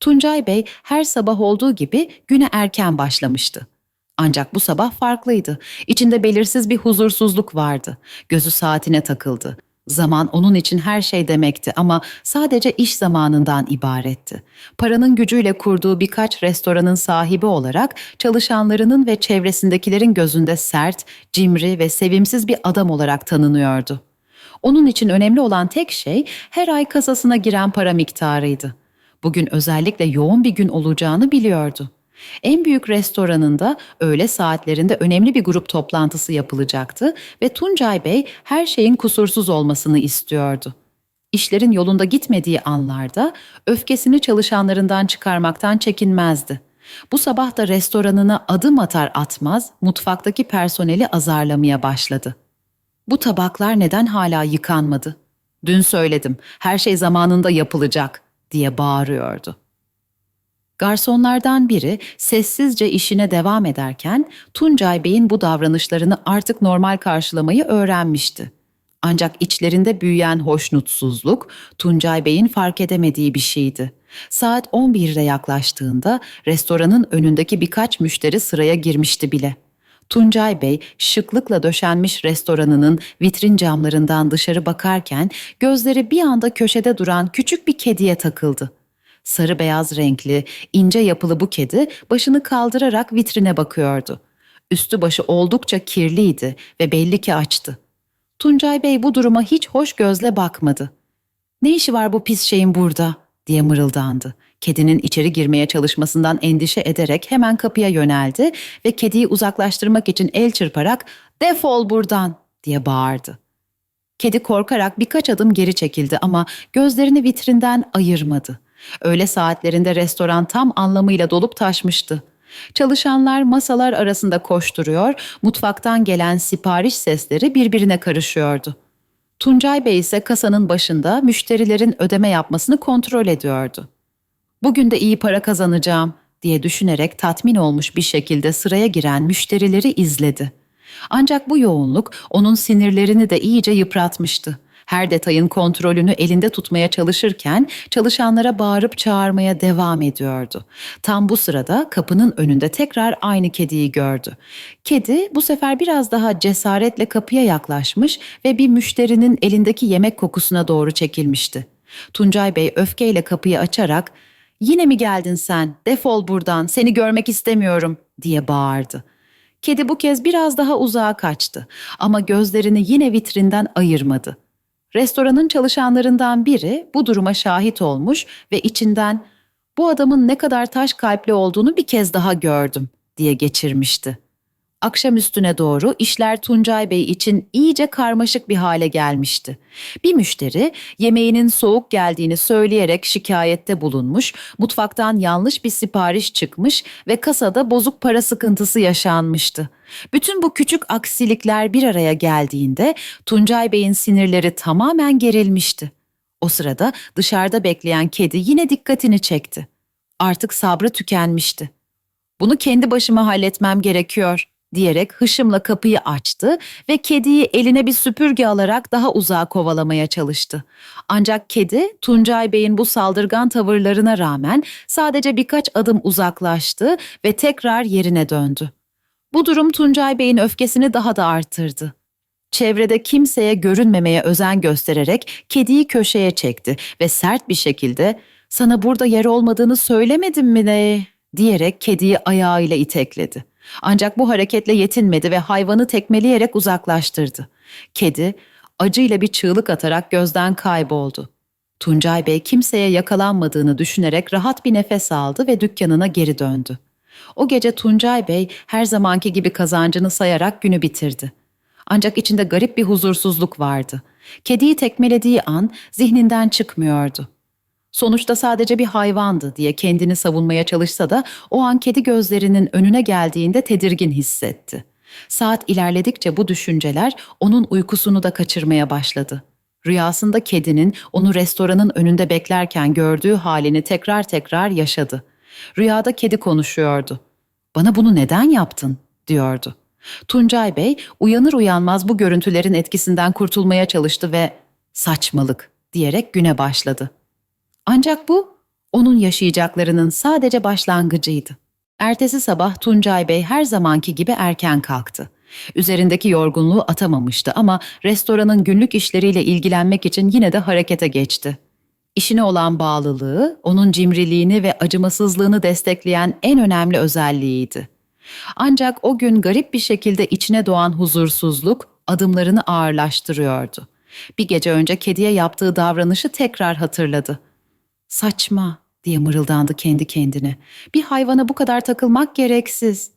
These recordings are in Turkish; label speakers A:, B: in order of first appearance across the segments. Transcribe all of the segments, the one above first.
A: Tuncay Bey her sabah olduğu gibi güne erken başlamıştı. Ancak bu sabah farklıydı. İçinde belirsiz bir huzursuzluk vardı. Gözü saatine takıldı. Zaman onun için her şey demekti ama sadece iş zamanından ibaretti. Paranın gücüyle kurduğu birkaç restoranın sahibi olarak çalışanlarının ve çevresindekilerin gözünde sert, cimri ve sevimsiz bir adam olarak tanınıyordu. Onun için önemli olan tek şey her ay kasasına giren para miktarıydı. Bugün özellikle yoğun bir gün olacağını biliyordu. En büyük restoranında öğle saatlerinde önemli bir grup toplantısı yapılacaktı ve Tuncay Bey her şeyin kusursuz olmasını istiyordu. İşlerin yolunda gitmediği anlarda öfkesini çalışanlarından çıkarmaktan çekinmezdi. Bu sabah da restoranına adım atar atmaz mutfaktaki personeli azarlamaya başladı. Bu tabaklar neden hala yıkanmadı? Dün söyledim, her şey zamanında yapılacak diye bağırıyordu. Garsonlardan biri sessizce işine devam ederken Tuncay Bey'in bu davranışlarını artık normal karşılamayı öğrenmişti. Ancak içlerinde büyüyen hoşnutsuzluk Tuncay Bey'in fark edemediği bir şeydi. Saat 11'de yaklaştığında restoranın önündeki birkaç müşteri sıraya girmişti bile. Tuncay Bey şıklıkla döşenmiş restoranının vitrin camlarından dışarı bakarken gözleri bir anda köşede duran küçük bir kediye takıldı. Sarı beyaz renkli, ince yapılı bu kedi başını kaldırarak vitrine bakıyordu. Üstü başı oldukça kirliydi ve belli ki açtı. Tuncay Bey bu duruma hiç hoş gözle bakmadı. Ne işi var bu pis şeyin burada diye mırıldandı. Kedinin içeri girmeye çalışmasından endişe ederek hemen kapıya yöneldi ve kediyi uzaklaştırmak için el çırparak defol buradan diye bağırdı. Kedi korkarak birkaç adım geri çekildi ama gözlerini vitrinden ayırmadı. Öğle saatlerinde restoran tam anlamıyla dolup taşmıştı. Çalışanlar masalar arasında koşturuyor, mutfaktan gelen sipariş sesleri birbirine karışıyordu. Tuncay Bey ise kasanın başında müşterilerin ödeme yapmasını kontrol ediyordu. Bugün de iyi para kazanacağım diye düşünerek tatmin olmuş bir şekilde sıraya giren müşterileri izledi. Ancak bu yoğunluk onun sinirlerini de iyice yıpratmıştı. Her detayın kontrolünü elinde tutmaya çalışırken çalışanlara bağırıp çağırmaya devam ediyordu. Tam bu sırada kapının önünde tekrar aynı kediyi gördü. Kedi bu sefer biraz daha cesaretle kapıya yaklaşmış ve bir müşterinin elindeki yemek kokusuna doğru çekilmişti. Tuncay Bey öfkeyle kapıyı açarak "Yine mi geldin sen? Defol buradan. Seni görmek istemiyorum." diye bağırdı. Kedi bu kez biraz daha uzağa kaçtı ama gözlerini yine vitrinden ayırmadı. Restoranın çalışanlarından biri bu duruma şahit olmuş ve içinden bu adamın ne kadar taş kalpli olduğunu bir kez daha gördüm diye geçirmişti. Akşam üstüne doğru işler Tuncay Bey için iyice karmaşık bir hale gelmişti. Bir müşteri yemeğinin soğuk geldiğini söyleyerek şikayette bulunmuş, mutfaktan yanlış bir sipariş çıkmış ve kasada bozuk para sıkıntısı yaşanmıştı. Bütün bu küçük aksilikler bir araya geldiğinde Tuncay Bey'in sinirleri tamamen gerilmişti. O sırada dışarıda bekleyen kedi yine dikkatini çekti. Artık sabrı tükenmişti. Bunu kendi başıma halletmem gerekiyor diyerek hışımla kapıyı açtı ve kediyi eline bir süpürge alarak daha uzağa kovalamaya çalıştı. Ancak kedi Tuncay Bey'in bu saldırgan tavırlarına rağmen sadece birkaç adım uzaklaştı ve tekrar yerine döndü. Bu durum Tuncay Bey'in öfkesini daha da arttırdı. Çevrede kimseye görünmemeye özen göstererek kediyi köşeye çekti ve sert bir şekilde "Sana burada yer olmadığını söylemedim mi ne?" diyerek kediyi ayağıyla itekledi. Ancak bu hareketle yetinmedi ve hayvanı tekmeleyerek uzaklaştırdı. Kedi acıyla bir çığlık atarak gözden kayboldu. Tuncay Bey kimseye yakalanmadığını düşünerek rahat bir nefes aldı ve dükkanına geri döndü. O gece Tuncay Bey her zamanki gibi kazancını sayarak günü bitirdi. Ancak içinde garip bir huzursuzluk vardı. Kediyi tekmelediği an zihninden çıkmıyordu. Sonuçta sadece bir hayvandı diye kendini savunmaya çalışsa da o an kedi gözlerinin önüne geldiğinde tedirgin hissetti. Saat ilerledikçe bu düşünceler onun uykusunu da kaçırmaya başladı. Rüyasında kedinin onu restoranın önünde beklerken gördüğü halini tekrar tekrar yaşadı. Rüyada kedi konuşuyordu. Bana bunu neden yaptın? diyordu. Tuncay Bey uyanır uyanmaz bu görüntülerin etkisinden kurtulmaya çalıştı ve saçmalık diyerek güne başladı. Ancak bu onun yaşayacaklarının sadece başlangıcıydı. Ertesi sabah Tuncay Bey her zamanki gibi erken kalktı. Üzerindeki yorgunluğu atamamıştı ama restoranın günlük işleriyle ilgilenmek için yine de harekete geçti. İşine olan bağlılığı, onun cimriliğini ve acımasızlığını destekleyen en önemli özelliğiydi. Ancak o gün garip bir şekilde içine doğan huzursuzluk adımlarını ağırlaştırıyordu. Bir gece önce kediye yaptığı davranışı tekrar hatırladı. Saçma diye mırıldandı kendi kendine. Bir hayvana bu kadar takılmak gereksiz.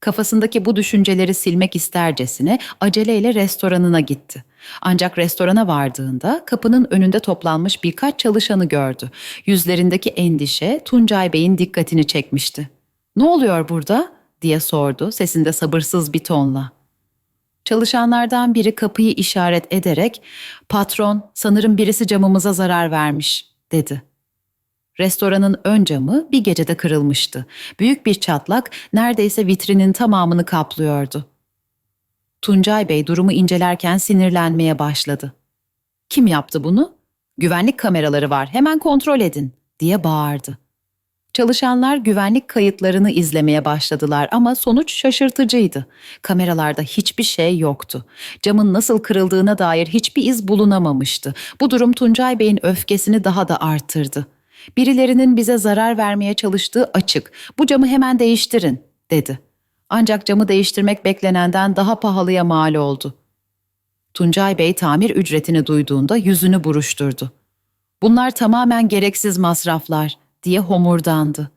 A: Kafasındaki bu düşünceleri silmek istercesine aceleyle restoranına gitti. Ancak restorana vardığında kapının önünde toplanmış birkaç çalışanı gördü. Yüzlerindeki endişe Tuncay Bey'in dikkatini çekmişti. "Ne oluyor burada?" diye sordu sesinde sabırsız bir tonla. Çalışanlardan biri kapıyı işaret ederek "Patron, sanırım birisi camımıza zarar vermiş." dedi. Restoranın ön camı bir gecede kırılmıştı. Büyük bir çatlak neredeyse vitrinin tamamını kaplıyordu. Tuncay Bey durumu incelerken sinirlenmeye başladı. Kim yaptı bunu? Güvenlik kameraları var, hemen kontrol edin, diye bağırdı. Çalışanlar güvenlik kayıtlarını izlemeye başladılar ama sonuç şaşırtıcıydı. Kameralarda hiçbir şey yoktu. Camın nasıl kırıldığına dair hiçbir iz bulunamamıştı. Bu durum Tuncay Bey'in öfkesini daha da arttırdı. Birilerinin bize zarar vermeye çalıştığı açık. Bu camı hemen değiştirin, dedi. Ancak camı değiştirmek beklenenden daha pahalıya mal oldu. Tuncay Bey tamir ücretini duyduğunda yüzünü buruşturdu. Bunlar tamamen gereksiz masraflar diye homurdandı.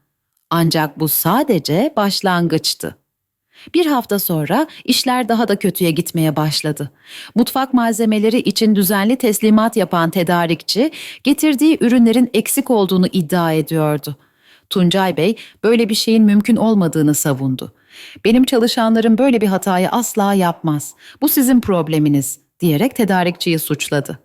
A: Ancak bu sadece başlangıçtı. Bir hafta sonra işler daha da kötüye gitmeye başladı. Mutfak malzemeleri için düzenli teslimat yapan tedarikçi, getirdiği ürünlerin eksik olduğunu iddia ediyordu. Tuncay Bey böyle bir şeyin mümkün olmadığını savundu. Benim çalışanlarım böyle bir hatayı asla yapmaz. Bu sizin probleminiz diyerek tedarikçiyi suçladı.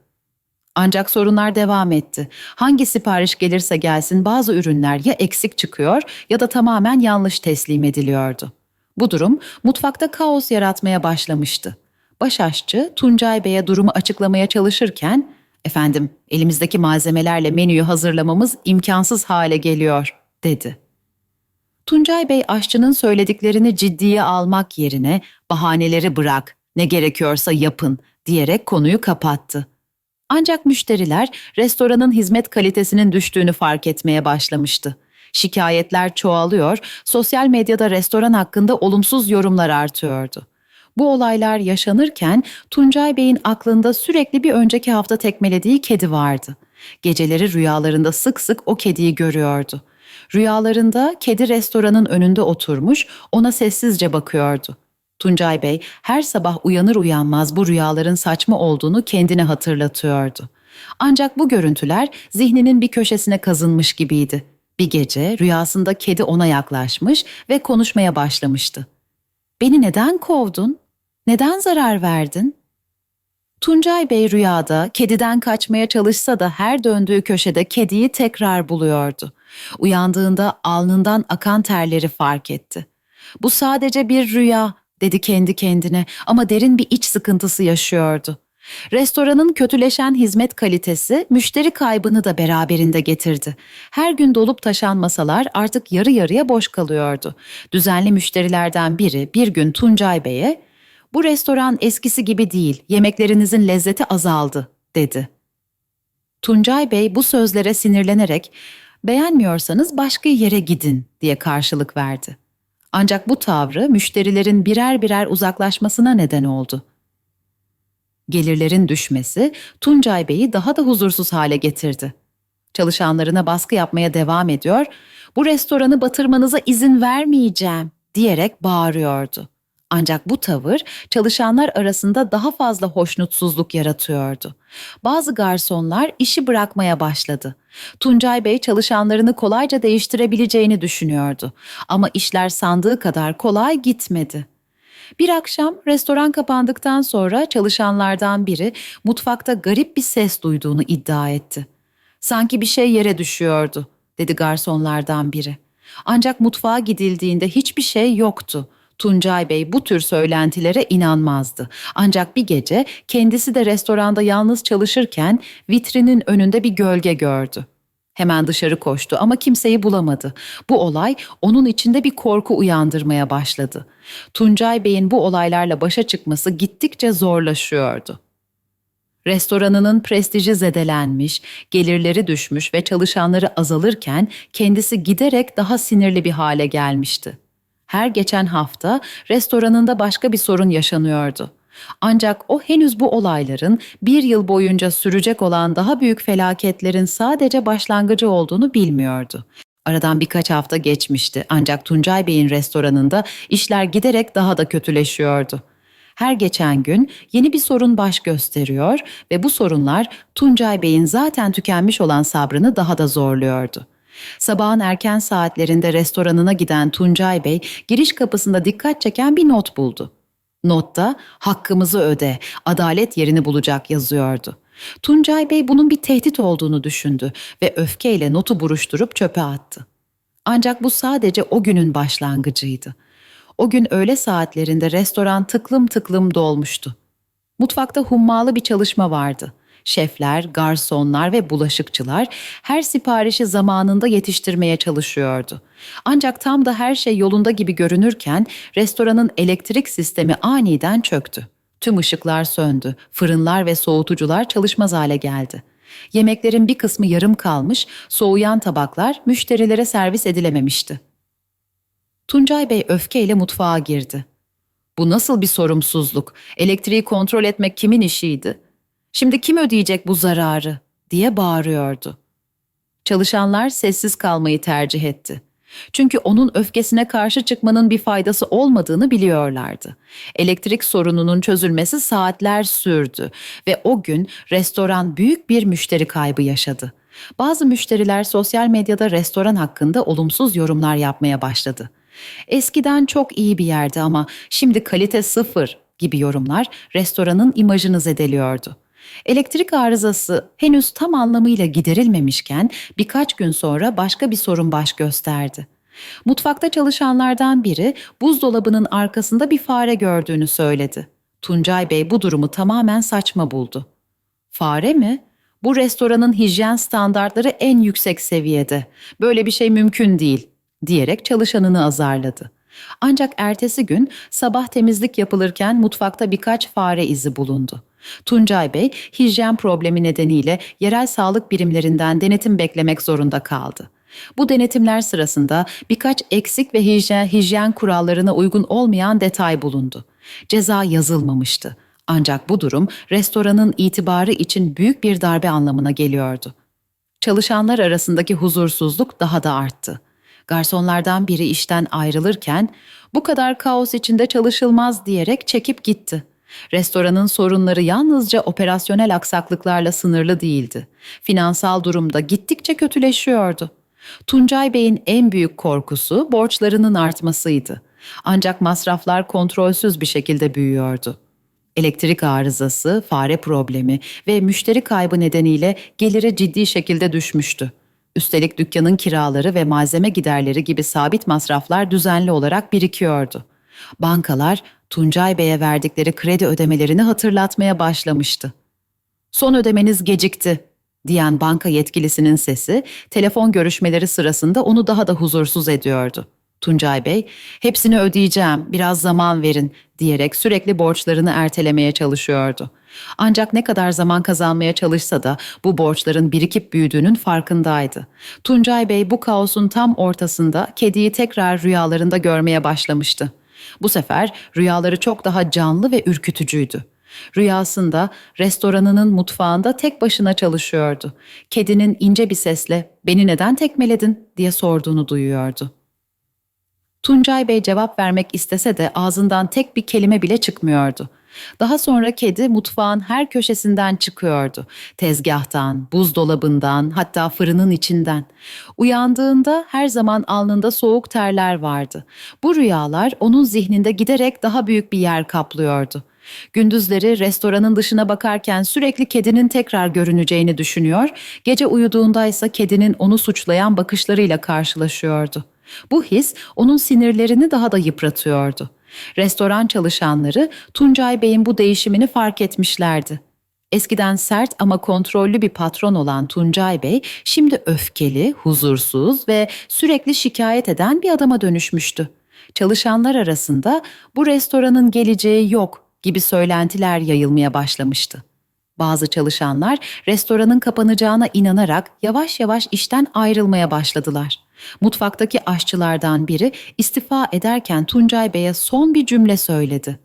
A: Ancak sorunlar devam etti. Hangi sipariş gelirse gelsin bazı ürünler ya eksik çıkıyor ya da tamamen yanlış teslim ediliyordu. Bu durum mutfakta kaos yaratmaya başlamıştı. Başaşçı Tuncay Bey'e durumu açıklamaya çalışırken, "Efendim, elimizdeki malzemelerle menüyü hazırlamamız imkansız hale geliyor." dedi. Tuncay Bey aşçının söylediklerini ciddiye almak yerine bahaneleri bırak, ne gerekiyorsa yapın diyerek konuyu kapattı. Ancak müşteriler restoranın hizmet kalitesinin düştüğünü fark etmeye başlamıştı. Şikayetler çoğalıyor, sosyal medyada restoran hakkında olumsuz yorumlar artıyordu. Bu olaylar yaşanırken Tuncay Bey'in aklında sürekli bir önceki hafta tekmelediği kedi vardı. Geceleri rüyalarında sık sık o kediyi görüyordu. Rüyalarında kedi restoranın önünde oturmuş, ona sessizce bakıyordu. Tuncay Bey her sabah uyanır uyanmaz bu rüyaların saçma olduğunu kendine hatırlatıyordu. Ancak bu görüntüler zihninin bir köşesine kazınmış gibiydi. Bir gece rüyasında kedi ona yaklaşmış ve konuşmaya başlamıştı. Beni neden kovdun? Neden zarar verdin? Tuncay Bey rüyada kediden kaçmaya çalışsa da her döndüğü köşede kediyi tekrar buluyordu. Uyandığında alnından akan terleri fark etti. Bu sadece bir rüya dedi kendi kendine ama derin bir iç sıkıntısı yaşıyordu. Restoranın kötüleşen hizmet kalitesi müşteri kaybını da beraberinde getirdi. Her gün dolup taşan masalar artık yarı yarıya boş kalıyordu. Düzenli müşterilerden biri bir gün Tuncay Bey'e "Bu restoran eskisi gibi değil. Yemeklerinizin lezzeti azaldı." dedi. Tuncay Bey bu sözlere sinirlenerek "Beğenmiyorsanız başka yere gidin." diye karşılık verdi. Ancak bu tavrı müşterilerin birer birer uzaklaşmasına neden oldu. Gelirlerin düşmesi Tuncay Bey'i daha da huzursuz hale getirdi. Çalışanlarına baskı yapmaya devam ediyor, bu restoranı batırmanıza izin vermeyeceğim diyerek bağırıyordu. Ancak bu tavır çalışanlar arasında daha fazla hoşnutsuzluk yaratıyordu. Bazı garsonlar işi bırakmaya başladı. Tuncay Bey çalışanlarını kolayca değiştirebileceğini düşünüyordu ama işler sandığı kadar kolay gitmedi. Bir akşam restoran kapandıktan sonra çalışanlardan biri mutfakta garip bir ses duyduğunu iddia etti. Sanki bir şey yere düşüyordu, dedi garsonlardan biri. Ancak mutfağa gidildiğinde hiçbir şey yoktu. Tuncay Bey bu tür söylentilere inanmazdı. Ancak bir gece kendisi de restoranda yalnız çalışırken vitrinin önünde bir gölge gördü. Hemen dışarı koştu ama kimseyi bulamadı. Bu olay onun içinde bir korku uyandırmaya başladı. Tuncay Bey'in bu olaylarla başa çıkması gittikçe zorlaşıyordu. Restoranının prestiji zedelenmiş, gelirleri düşmüş ve çalışanları azalırken kendisi giderek daha sinirli bir hale gelmişti. Her geçen hafta restoranında başka bir sorun yaşanıyordu. Ancak o henüz bu olayların bir yıl boyunca sürecek olan daha büyük felaketlerin sadece başlangıcı olduğunu bilmiyordu. Aradan birkaç hafta geçmişti ancak Tuncay Bey'in restoranında işler giderek daha da kötüleşiyordu. Her geçen gün yeni bir sorun baş gösteriyor ve bu sorunlar Tuncay Bey'in zaten tükenmiş olan sabrını daha da zorluyordu. Sabahın erken saatlerinde restoranına giden Tuncay Bey giriş kapısında dikkat çeken bir not buldu. Notta hakkımızı öde, adalet yerini bulacak yazıyordu. Tuncay Bey bunun bir tehdit olduğunu düşündü ve öfkeyle notu buruşturup çöpe attı. Ancak bu sadece o günün başlangıcıydı. O gün öğle saatlerinde restoran tıklım tıklım dolmuştu. Mutfakta hummalı bir çalışma vardı. Şefler, garsonlar ve bulaşıkçılar her siparişi zamanında yetiştirmeye çalışıyordu. Ancak tam da her şey yolunda gibi görünürken restoranın elektrik sistemi aniden çöktü. Tüm ışıklar söndü, fırınlar ve soğutucular çalışmaz hale geldi. Yemeklerin bir kısmı yarım kalmış, soğuyan tabaklar müşterilere servis edilememişti. Tuncay Bey öfkeyle mutfağa girdi. Bu nasıl bir sorumsuzluk? Elektriği kontrol etmek kimin işiydi? Şimdi kim ödeyecek bu zararı? diye bağırıyordu. Çalışanlar sessiz kalmayı tercih etti. Çünkü onun öfkesine karşı çıkmanın bir faydası olmadığını biliyorlardı. Elektrik sorununun çözülmesi saatler sürdü ve o gün restoran büyük bir müşteri kaybı yaşadı. Bazı müşteriler sosyal medyada restoran hakkında olumsuz yorumlar yapmaya başladı. Eskiden çok iyi bir yerdi ama şimdi kalite sıfır gibi yorumlar restoranın imajını zedeliyordu. Elektrik arızası henüz tam anlamıyla giderilmemişken birkaç gün sonra başka bir sorun baş gösterdi. Mutfakta çalışanlardan biri buzdolabının arkasında bir fare gördüğünü söyledi. Tuncay Bey bu durumu tamamen saçma buldu. Fare mi? Bu restoranın hijyen standartları en yüksek seviyede. Böyle bir şey mümkün değil diyerek çalışanını azarladı. Ancak ertesi gün sabah temizlik yapılırken mutfakta birkaç fare izi bulundu. Tuncay Bey hijyen problemi nedeniyle yerel sağlık birimlerinden denetim beklemek zorunda kaldı. Bu denetimler sırasında birkaç eksik ve hijyen, hijyen kurallarına uygun olmayan detay bulundu. Ceza yazılmamıştı. Ancak bu durum restoranın itibarı için büyük bir darbe anlamına geliyordu. Çalışanlar arasındaki huzursuzluk daha da arttı. Garsonlardan biri işten ayrılırken bu kadar kaos içinde çalışılmaz diyerek çekip gitti. Restoranın sorunları yalnızca operasyonel aksaklıklarla sınırlı değildi. Finansal durumda gittikçe kötüleşiyordu. Tuncay Bey'in en büyük korkusu borçlarının artmasıydı. Ancak masraflar kontrolsüz bir şekilde büyüyordu. Elektrik arızası, fare problemi ve müşteri kaybı nedeniyle geliri ciddi şekilde düşmüştü. Üstelik dükkanın kiraları ve malzeme giderleri gibi sabit masraflar düzenli olarak birikiyordu. Bankalar Tuncay Bey'e verdikleri kredi ödemelerini hatırlatmaya başlamıştı. Son ödemeniz gecikti diyen banka yetkilisinin sesi telefon görüşmeleri sırasında onu daha da huzursuz ediyordu. Tuncay Bey, hepsini ödeyeceğim, biraz zaman verin diyerek sürekli borçlarını ertelemeye çalışıyordu. Ancak ne kadar zaman kazanmaya çalışsa da bu borçların birikip büyüdüğünün farkındaydı. Tuncay Bey bu kaosun tam ortasında kediyi tekrar rüyalarında görmeye başlamıştı. Bu sefer rüyaları çok daha canlı ve ürkütücüydü. Rüyasında restoranının mutfağında tek başına çalışıyordu. Kedinin ince bir sesle "Beni neden tekmeledin?" diye sorduğunu duyuyordu. Tuncay Bey cevap vermek istese de ağzından tek bir kelime bile çıkmıyordu. Daha sonra kedi mutfağın her köşesinden çıkıyordu. Tezgahtan, buzdolabından, hatta fırının içinden. Uyandığında her zaman alnında soğuk terler vardı. Bu rüyalar onun zihninde giderek daha büyük bir yer kaplıyordu. Gündüzleri restoranın dışına bakarken sürekli kedinin tekrar görüneceğini düşünüyor, gece uyuduğunda ise kedinin onu suçlayan bakışlarıyla karşılaşıyordu. Bu his onun sinirlerini daha da yıpratıyordu. Restoran çalışanları Tuncay Bey'in bu değişimini fark etmişlerdi. Eskiden sert ama kontrollü bir patron olan Tuncay Bey şimdi öfkeli, huzursuz ve sürekli şikayet eden bir adama dönüşmüştü. Çalışanlar arasında bu restoranın geleceği yok gibi söylentiler yayılmaya başlamıştı. Bazı çalışanlar restoranın kapanacağına inanarak yavaş yavaş işten ayrılmaya başladılar. Mutfaktaki aşçılardan biri istifa ederken Tuncay Bey'e son bir cümle söyledi.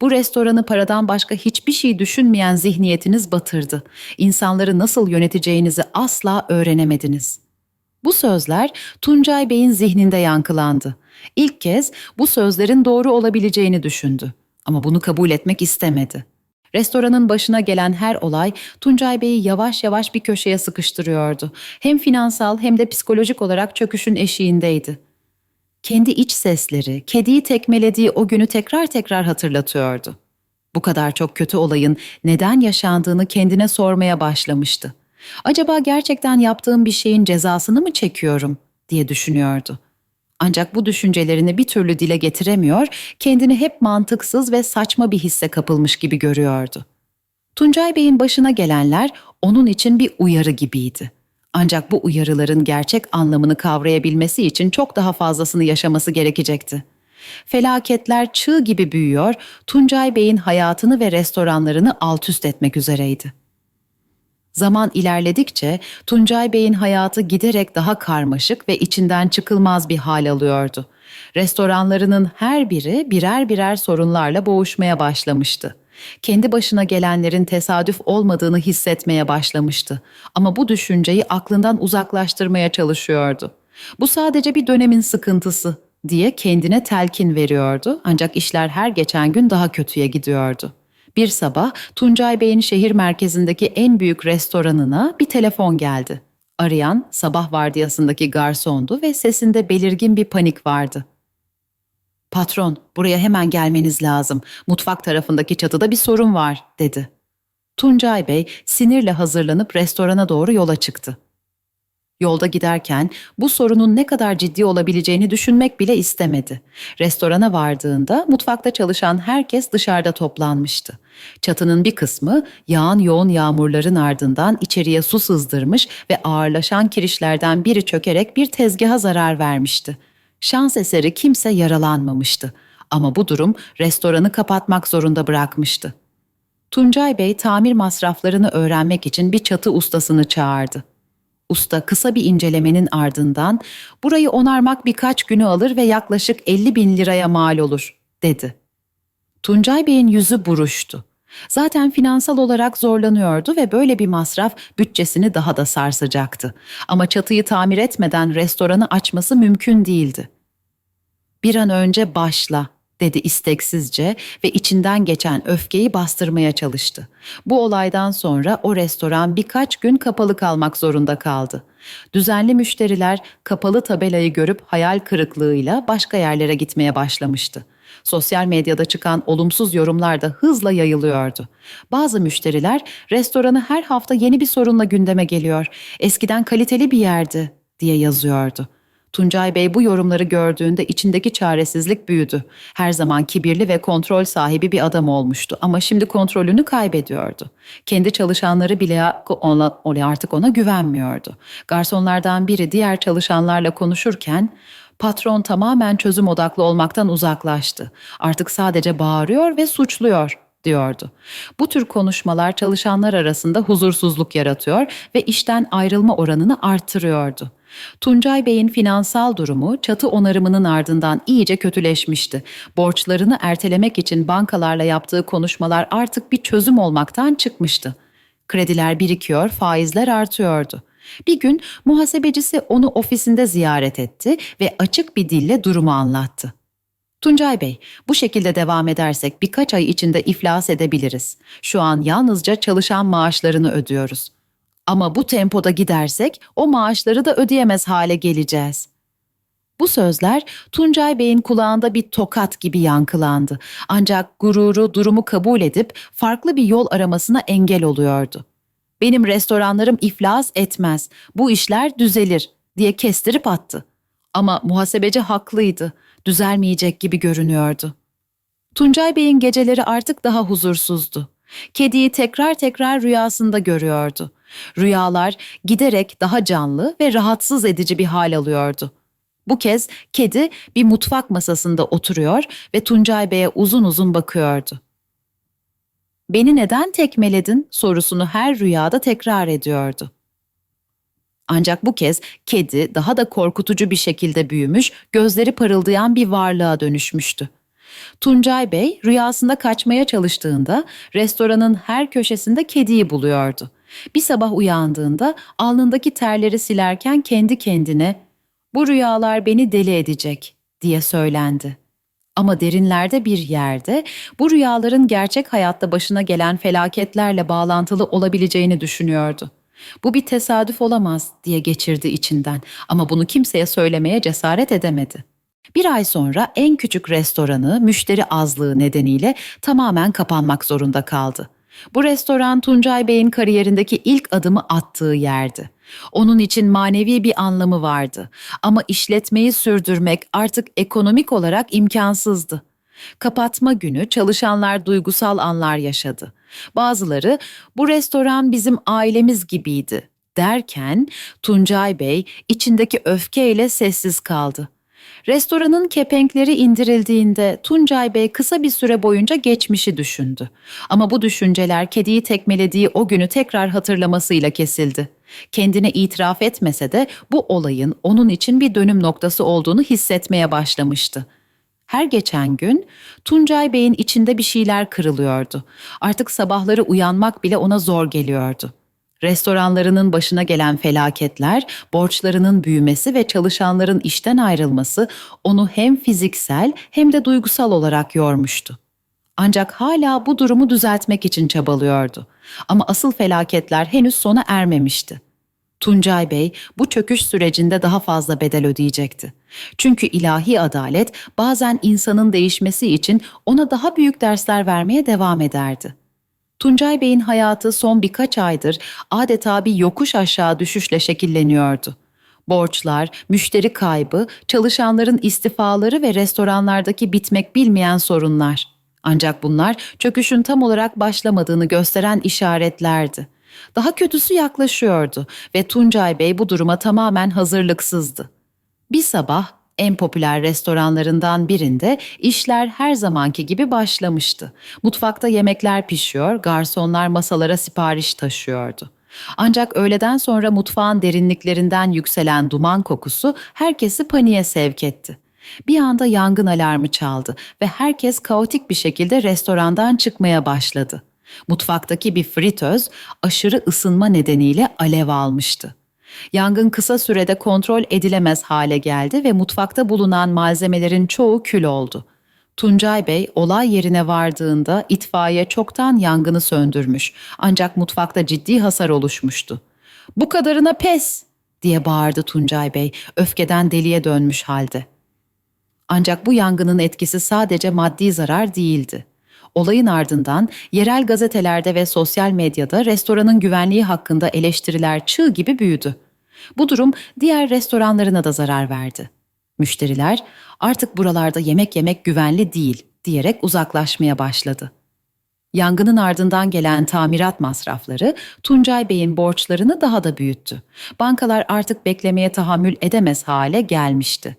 A: Bu restoranı paradan başka hiçbir şey düşünmeyen zihniyetiniz batırdı. İnsanları nasıl yöneteceğinizi asla öğrenemediniz. Bu sözler Tuncay Bey'in zihninde yankılandı. İlk kez bu sözlerin doğru olabileceğini düşündü. Ama bunu kabul etmek istemedi. Restoranın başına gelen her olay Tuncay Bey'i yavaş yavaş bir köşeye sıkıştırıyordu. Hem finansal hem de psikolojik olarak çöküşün eşiğindeydi. Kendi iç sesleri, kediyi tekmelediği o günü tekrar tekrar hatırlatıyordu. Bu kadar çok kötü olayın neden yaşandığını kendine sormaya başlamıştı. Acaba gerçekten yaptığım bir şeyin cezasını mı çekiyorum diye düşünüyordu. Ancak bu düşüncelerini bir türlü dile getiremiyor, kendini hep mantıksız ve saçma bir hisse kapılmış gibi görüyordu. Tuncay Bey'in başına gelenler onun için bir uyarı gibiydi. Ancak bu uyarıların gerçek anlamını kavrayabilmesi için çok daha fazlasını yaşaması gerekecekti. Felaketler çığ gibi büyüyor, Tuncay Bey'in hayatını ve restoranlarını alt üst etmek üzereydi. Zaman ilerledikçe Tuncay Bey'in hayatı giderek daha karmaşık ve içinden çıkılmaz bir hal alıyordu. Restoranlarının her biri birer birer sorunlarla boğuşmaya başlamıştı. Kendi başına gelenlerin tesadüf olmadığını hissetmeye başlamıştı. Ama bu düşünceyi aklından uzaklaştırmaya çalışıyordu. Bu sadece bir dönemin sıkıntısı diye kendine telkin veriyordu ancak işler her geçen gün daha kötüye gidiyordu. Bir sabah Tuncay Bey'in şehir merkezindeki en büyük restoranına bir telefon geldi. Arayan sabah vardiyasındaki garsondu ve sesinde belirgin bir panik vardı. Patron, buraya hemen gelmeniz lazım. Mutfak tarafındaki çatıda bir sorun var, dedi. Tuncay Bey sinirle hazırlanıp restorana doğru yola çıktı. Yolda giderken bu sorunun ne kadar ciddi olabileceğini düşünmek bile istemedi. Restorana vardığında mutfakta çalışan herkes dışarıda toplanmıştı. Çatının bir kısmı yağan yoğun yağmurların ardından içeriye su sızdırmış ve ağırlaşan kirişlerden biri çökerek bir tezgaha zarar vermişti. Şans eseri kimse yaralanmamıştı ama bu durum restoranı kapatmak zorunda bırakmıştı. Tuncay Bey tamir masraflarını öğrenmek için bir çatı ustasını çağırdı. Usta kısa bir incelemenin ardından burayı onarmak birkaç günü alır ve yaklaşık 50 bin liraya mal olur, dedi. Tuncay Bey'in yüzü buruştu. Zaten finansal olarak zorlanıyordu ve böyle bir masraf bütçesini daha da sarsacaktı. Ama çatıyı tamir etmeden restoranı açması mümkün değildi. Bir an önce başla, dedi isteksizce ve içinden geçen öfkeyi bastırmaya çalıştı. Bu olaydan sonra o restoran birkaç gün kapalı kalmak zorunda kaldı. Düzenli müşteriler kapalı tabelayı görüp hayal kırıklığıyla başka yerlere gitmeye başlamıştı. Sosyal medyada çıkan olumsuz yorumlar da hızla yayılıyordu. Bazı müşteriler restoranı her hafta yeni bir sorunla gündeme geliyor. Eskiden kaliteli bir yerdi diye yazıyordu. Tuncay Bey bu yorumları gördüğünde içindeki çaresizlik büyüdü. Her zaman kibirli ve kontrol sahibi bir adam olmuştu ama şimdi kontrolünü kaybediyordu. Kendi çalışanları bile artık ona güvenmiyordu. Garsonlardan biri diğer çalışanlarla konuşurken patron tamamen çözüm odaklı olmaktan uzaklaştı. Artık sadece bağırıyor ve suçluyor diyordu. Bu tür konuşmalar çalışanlar arasında huzursuzluk yaratıyor ve işten ayrılma oranını arttırıyordu. Tuncay Bey'in finansal durumu çatı onarımının ardından iyice kötüleşmişti. Borçlarını ertelemek için bankalarla yaptığı konuşmalar artık bir çözüm olmaktan çıkmıştı. Krediler birikiyor, faizler artıyordu. Bir gün muhasebecisi onu ofisinde ziyaret etti ve açık bir dille durumu anlattı. Tuncay Bey, bu şekilde devam edersek birkaç ay içinde iflas edebiliriz. Şu an yalnızca çalışan maaşlarını ödüyoruz. Ama bu tempoda gidersek o maaşları da ödeyemez hale geleceğiz. Bu sözler Tuncay Bey'in kulağında bir tokat gibi yankılandı. Ancak gururu durumu kabul edip farklı bir yol aramasına engel oluyordu. Benim restoranlarım iflas etmez, bu işler düzelir diye kestirip attı. Ama muhasebeci haklıydı, düzelmeyecek gibi görünüyordu. Tuncay Bey'in geceleri artık daha huzursuzdu. Kediyi tekrar tekrar rüyasında görüyordu. Rüyalar giderek daha canlı ve rahatsız edici bir hal alıyordu. Bu kez kedi bir mutfak masasında oturuyor ve Tuncay Bey'e uzun uzun bakıyordu. Beni neden tekmeledin sorusunu her rüyada tekrar ediyordu. Ancak bu kez kedi daha da korkutucu bir şekilde büyümüş, gözleri parıldayan bir varlığa dönüşmüştü. Tuncay Bey rüyasında kaçmaya çalıştığında restoranın her köşesinde kediyi buluyordu. Bir sabah uyandığında alnındaki terleri silerken kendi kendine "Bu rüyalar beni deli edecek." diye söylendi. Ama derinlerde bir yerde bu rüyaların gerçek hayatta başına gelen felaketlerle bağlantılı olabileceğini düşünüyordu. Bu bir tesadüf olamaz diye geçirdi içinden ama bunu kimseye söylemeye cesaret edemedi. Bir ay sonra en küçük restoranı müşteri azlığı nedeniyle tamamen kapanmak zorunda kaldı. Bu restoran Tuncay Bey'in kariyerindeki ilk adımı attığı yerdi. Onun için manevi bir anlamı vardı ama işletmeyi sürdürmek artık ekonomik olarak imkansızdı. Kapatma günü çalışanlar duygusal anlar yaşadı. Bazıları bu restoran bizim ailemiz gibiydi derken Tuncay Bey içindeki öfkeyle sessiz kaldı. Restoranın kepenkleri indirildiğinde Tuncay Bey kısa bir süre boyunca geçmişi düşündü. Ama bu düşünceler kediyi tekmelediği o günü tekrar hatırlamasıyla kesildi. Kendine itiraf etmese de bu olayın onun için bir dönüm noktası olduğunu hissetmeye başlamıştı. Her geçen gün Tuncay Bey'in içinde bir şeyler kırılıyordu. Artık sabahları uyanmak bile ona zor geliyordu. Restoranlarının başına gelen felaketler, borçlarının büyümesi ve çalışanların işten ayrılması onu hem fiziksel hem de duygusal olarak yormuştu. Ancak hala bu durumu düzeltmek için çabalıyordu. Ama asıl felaketler henüz sona ermemişti. Tuncay Bey bu çöküş sürecinde daha fazla bedel ödeyecekti. Çünkü ilahi adalet bazen insanın değişmesi için ona daha büyük dersler vermeye devam ederdi. Tuncay Bey'in hayatı son birkaç aydır adeta bir yokuş aşağı düşüşle şekilleniyordu. Borçlar, müşteri kaybı, çalışanların istifaları ve restoranlardaki bitmek bilmeyen sorunlar. Ancak bunlar çöküşün tam olarak başlamadığını gösteren işaretlerdi. Daha kötüsü yaklaşıyordu ve Tuncay Bey bu duruma tamamen hazırlıksızdı. Bir sabah en popüler restoranlarından birinde işler her zamanki gibi başlamıştı. Mutfakta yemekler pişiyor, garsonlar masalara sipariş taşıyordu. Ancak öğleden sonra mutfağın derinliklerinden yükselen duman kokusu herkesi paniğe sevk etti. Bir anda yangın alarmı çaldı ve herkes kaotik bir şekilde restorandan çıkmaya başladı. Mutfaktaki bir fritöz aşırı ısınma nedeniyle alev almıştı. Yangın kısa sürede kontrol edilemez hale geldi ve mutfakta bulunan malzemelerin çoğu kül oldu. Tuncay Bey olay yerine vardığında itfaiye çoktan yangını söndürmüş ancak mutfakta ciddi hasar oluşmuştu. "Bu kadarına pes!" diye bağırdı Tuncay Bey öfkeden deliye dönmüş halde. Ancak bu yangının etkisi sadece maddi zarar değildi. Olayın ardından yerel gazetelerde ve sosyal medyada restoranın güvenliği hakkında eleştiriler çığ gibi büyüdü. Bu durum diğer restoranlarına da zarar verdi. Müşteriler artık buralarda yemek yemek güvenli değil diyerek uzaklaşmaya başladı. Yangının ardından gelen tamirat masrafları Tuncay Bey'in borçlarını daha da büyüttü. Bankalar artık beklemeye tahammül edemez hale gelmişti.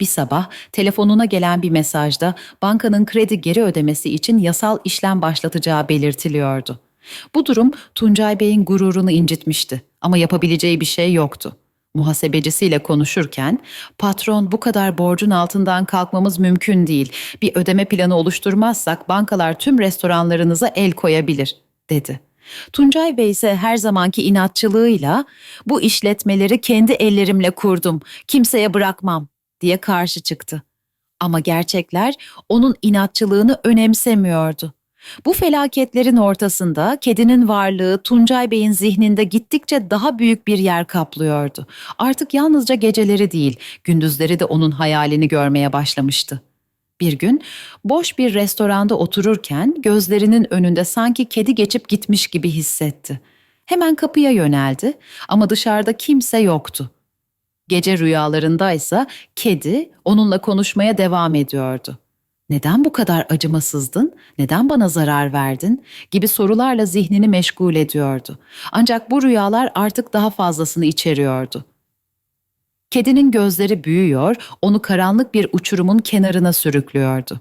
A: Bir sabah telefonuna gelen bir mesajda bankanın kredi geri ödemesi için yasal işlem başlatacağı belirtiliyordu. Bu durum Tuncay Bey'in gururunu incitmişti ama yapabileceği bir şey yoktu. Muhasebecisiyle konuşurken, patron bu kadar borcun altından kalkmamız mümkün değil. Bir ödeme planı oluşturmazsak bankalar tüm restoranlarınıza el koyabilir, dedi. Tuncay Bey ise her zamanki inatçılığıyla bu işletmeleri kendi ellerimle kurdum, kimseye bırakmam diye karşı çıktı. Ama gerçekler onun inatçılığını önemsemiyordu. Bu felaketlerin ortasında kedinin varlığı Tuncay Bey'in zihninde gittikçe daha büyük bir yer kaplıyordu. Artık yalnızca geceleri değil, gündüzleri de onun hayalini görmeye başlamıştı. Bir gün boş bir restoranda otururken gözlerinin önünde sanki kedi geçip gitmiş gibi hissetti. Hemen kapıya yöneldi ama dışarıda kimse yoktu. Gece rüyalarındaysa kedi onunla konuşmaya devam ediyordu. Neden bu kadar acımasızdın? Neden bana zarar verdin? gibi sorularla zihnini meşgul ediyordu. Ancak bu rüyalar artık daha fazlasını içeriyordu. Kedinin gözleri büyüyor, onu karanlık bir uçurumun kenarına sürüklüyordu.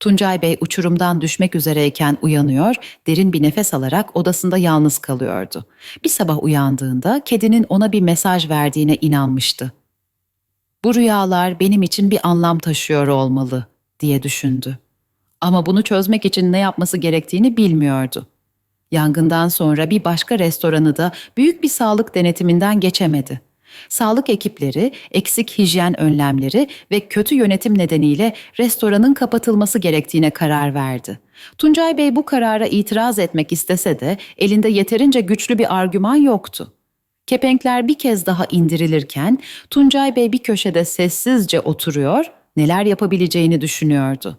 A: Tuncay Bey uçurumdan düşmek üzereyken uyanıyor, derin bir nefes alarak odasında yalnız kalıyordu. Bir sabah uyandığında kedinin ona bir mesaj verdiğine inanmıştı. Bu rüyalar benim için bir anlam taşıyor olmalı diye düşündü. Ama bunu çözmek için ne yapması gerektiğini bilmiyordu. Yangından sonra bir başka restoranı da büyük bir sağlık denetiminden geçemedi. Sağlık ekipleri, eksik hijyen önlemleri ve kötü yönetim nedeniyle restoranın kapatılması gerektiğine karar verdi. Tuncay Bey bu karara itiraz etmek istese de elinde yeterince güçlü bir argüman yoktu. Kepenkler bir kez daha indirilirken Tuncay Bey bir köşede sessizce oturuyor, neler yapabileceğini düşünüyordu.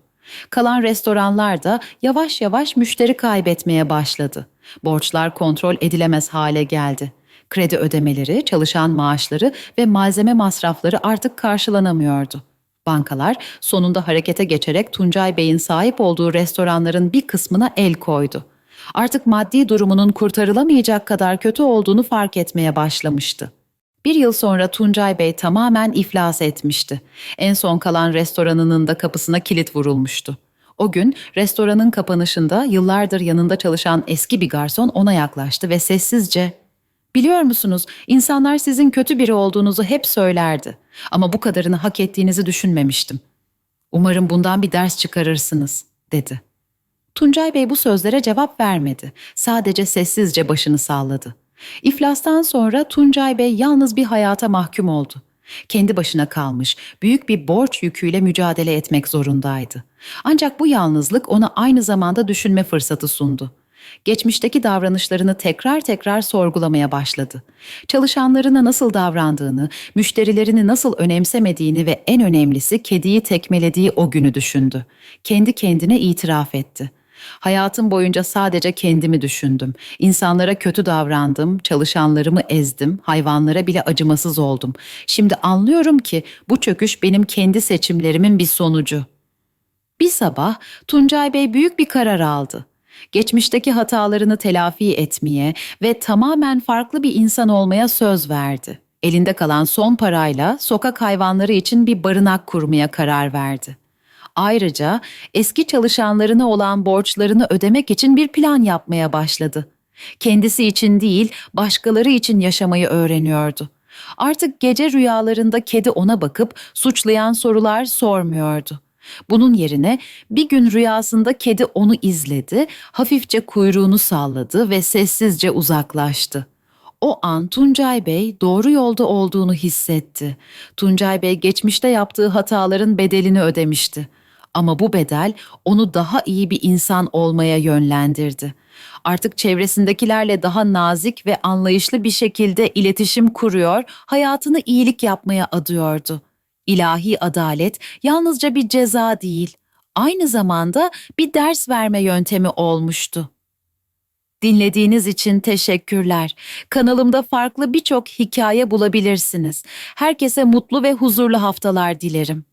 A: Kalan restoranlar da yavaş yavaş müşteri kaybetmeye başladı. Borçlar kontrol edilemez hale geldi. Kredi ödemeleri, çalışan maaşları ve malzeme masrafları artık karşılanamıyordu. Bankalar sonunda harekete geçerek Tuncay Bey'in sahip olduğu restoranların bir kısmına el koydu. Artık maddi durumunun kurtarılamayacak kadar kötü olduğunu fark etmeye başlamıştı. Bir yıl sonra Tuncay Bey tamamen iflas etmişti. En son kalan restoranının da kapısına kilit vurulmuştu. O gün restoranın kapanışında yıllardır yanında çalışan eski bir garson ona yaklaştı ve sessizce "Biliyor musunuz, insanlar sizin kötü biri olduğunuzu hep söylerdi. Ama bu kadarını hak ettiğinizi düşünmemiştim. Umarım bundan bir ders çıkarırsınız." dedi. Tuncay Bey bu sözlere cevap vermedi. Sadece sessizce başını salladı. İflastan sonra Tuncay Bey yalnız bir hayata mahkum oldu. Kendi başına kalmış, büyük bir borç yüküyle mücadele etmek zorundaydı. Ancak bu yalnızlık ona aynı zamanda düşünme fırsatı sundu. Geçmişteki davranışlarını tekrar tekrar sorgulamaya başladı. Çalışanlarına nasıl davrandığını, müşterilerini nasıl önemsemediğini ve en önemlisi kediyi tekmelediği o günü düşündü. Kendi kendine itiraf etti. Hayatım boyunca sadece kendimi düşündüm. İnsanlara kötü davrandım, çalışanlarımı ezdim, hayvanlara bile acımasız oldum. Şimdi anlıyorum ki bu çöküş benim kendi seçimlerimin bir sonucu. Bir sabah Tuncay Bey büyük bir karar aldı. Geçmişteki hatalarını telafi etmeye ve tamamen farklı bir insan olmaya söz verdi. Elinde kalan son parayla sokak hayvanları için bir barınak kurmaya karar verdi. Ayrıca eski çalışanlarına olan borçlarını ödemek için bir plan yapmaya başladı. Kendisi için değil, başkaları için yaşamayı öğreniyordu. Artık gece rüyalarında kedi ona bakıp suçlayan sorular sormuyordu. Bunun yerine bir gün rüyasında kedi onu izledi, hafifçe kuyruğunu salladı ve sessizce uzaklaştı. O an Tuncay Bey doğru yolda olduğunu hissetti. Tuncay Bey geçmişte yaptığı hataların bedelini ödemişti. Ama bu bedel onu daha iyi bir insan olmaya yönlendirdi. Artık çevresindekilerle daha nazik ve anlayışlı bir şekilde iletişim kuruyor, hayatını iyilik yapmaya adıyordu. İlahi adalet yalnızca bir ceza değil, aynı zamanda bir ders verme yöntemi olmuştu. Dinlediğiniz için teşekkürler. Kanalımda farklı birçok hikaye bulabilirsiniz. Herkese mutlu ve huzurlu haftalar dilerim.